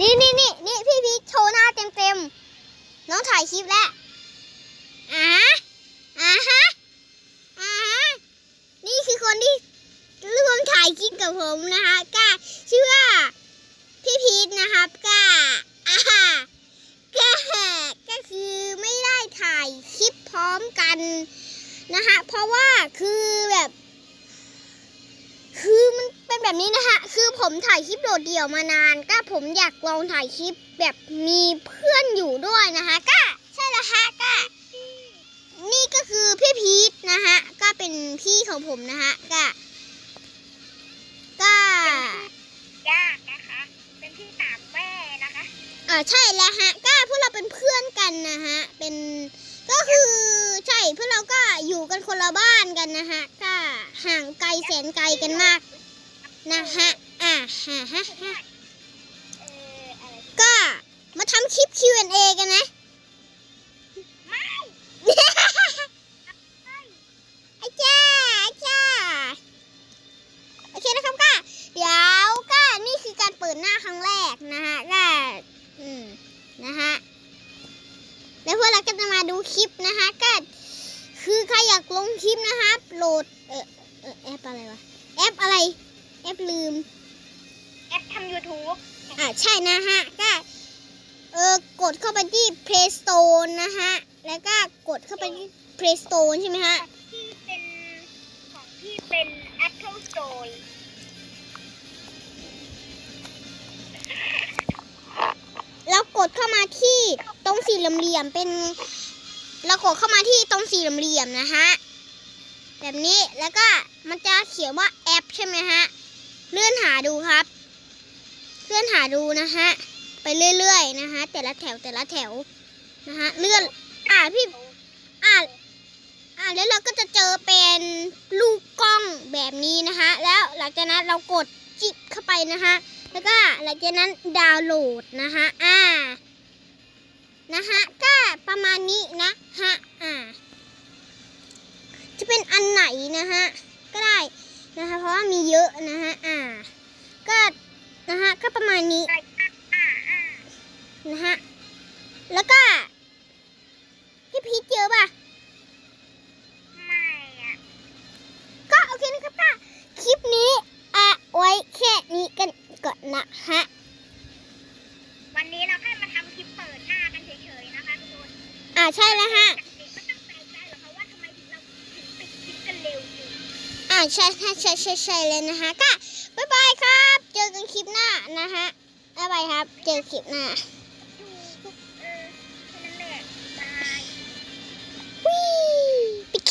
นี่นี่นี่นี่พี่พีชโชว์หน้าเต็มเต็มน้องถ่ายคลิปแล้วอ่าฮะอ่าฮะอ่าฮะนี่คือคนที่ร่วมถ่ายคลิปกับผมนะคะก็ชื่อว่าพี่พีชนะครับก็อ่าฮะก็ก็คือไม่ได้ถ่ายคลิปพร้อมกันนะคะเพราะว่าคือแบบ คือมันเป็นแบบนี้นะคะคือผมถ่ายคลิปโดดเดี่ยวมานาน ก็ผมอยากลองถ่ายคลิปแบบมีเพื่อนอยู่ด้วยนะคะก็ใช่แล้วฮะก็นี่ก็คือพี่พีทนะคะก็เป็นพี่ของผมนะคะก็ก็ยากนะคะ เป็นที่ตามแม่นะคะเออใช่แล้วฮะก็พวกเราเป็นเพื่อนกันนะฮะเป็นก็คือใช่พวกเราก็อยู่กันคนละบ้านกันนะฮะก็ ห่างไกลแสนไกลกันมากนะฮะ อ่าฮะฮะฮะเอออะไรก็มาทำคลิป Q&A กันนะไม่ไอ้จ้าไอ้จ้าโอเคนะครับก็เดี๋ยวก็นี่คือการเปิดหน้าครั้งแรกนะฮะก็อืมนะฮะแล้วพวกเราก็จะมาดูคลิปนะคะก็คือใครอยากลงคลิปนะครับโหลดเออเออแอปอะไรวะ แอปอะไร แอปลืม แอปทำ YouTube อ่าใช่นะฮะ ก็เออกดเข้าไปที่ Play Store นะฮะ แล้วก็กดเข้าไปที่ Play Store ใช่ไหมฮะ ที่เป็นของที่เป็น Apple Store แล้วกดเข้ามาที่ตรงสี่เหลี่ยมๆเป็น เรากดเข้ามาที่ตรงสี่เหลี่ยมๆนะฮะ แบบนี้แล้วก็มันจะเขียนว่าแอปใช่ไหมฮะ เลื่อนหาดูครับ เลื่อนหาดูนะฮะ ไปเรื่อยๆนะฮะ แต่ละแถวแต่ละแถวนะฮะ เลื่อน อ่าพี่ อ่าอ่าแล้วเราก็จะเจอเป็นลูกกล้องแบบนี้นะคะ แล้วหลังจากนั้นเรากดจิกเข้าไปนะคะ แล้วก็หลังจากนั้นดาวน์โหลดนะคะอ่านะคะก็ประมาณนี้นะฮะ นไหนนะฮะก็ได้นะคะเพราะว่ามีเยอะนะฮะอ่า ก็นะฮะก็ประมาณนี้อ่าอ่าอ่านะฮะแล้วก็พี่พีทเจอป่ะไม่อะก็โอเคนะครับก็คลิปนี้อะไว้แค่นี้กันก่อนนะฮะวันนี้เราแค่มาทำคลิปเปิดหน้ากันเฉยๆนะคะทุกคนอ่าใช่แล้วฮะ ใช่ใช่ใช่ใช่ใช่เลยนะคะก็บ๊ายบายครับ เจอกันคลิปหน้านะฮะบ๊ายบายครับ เจอคลิปหน้า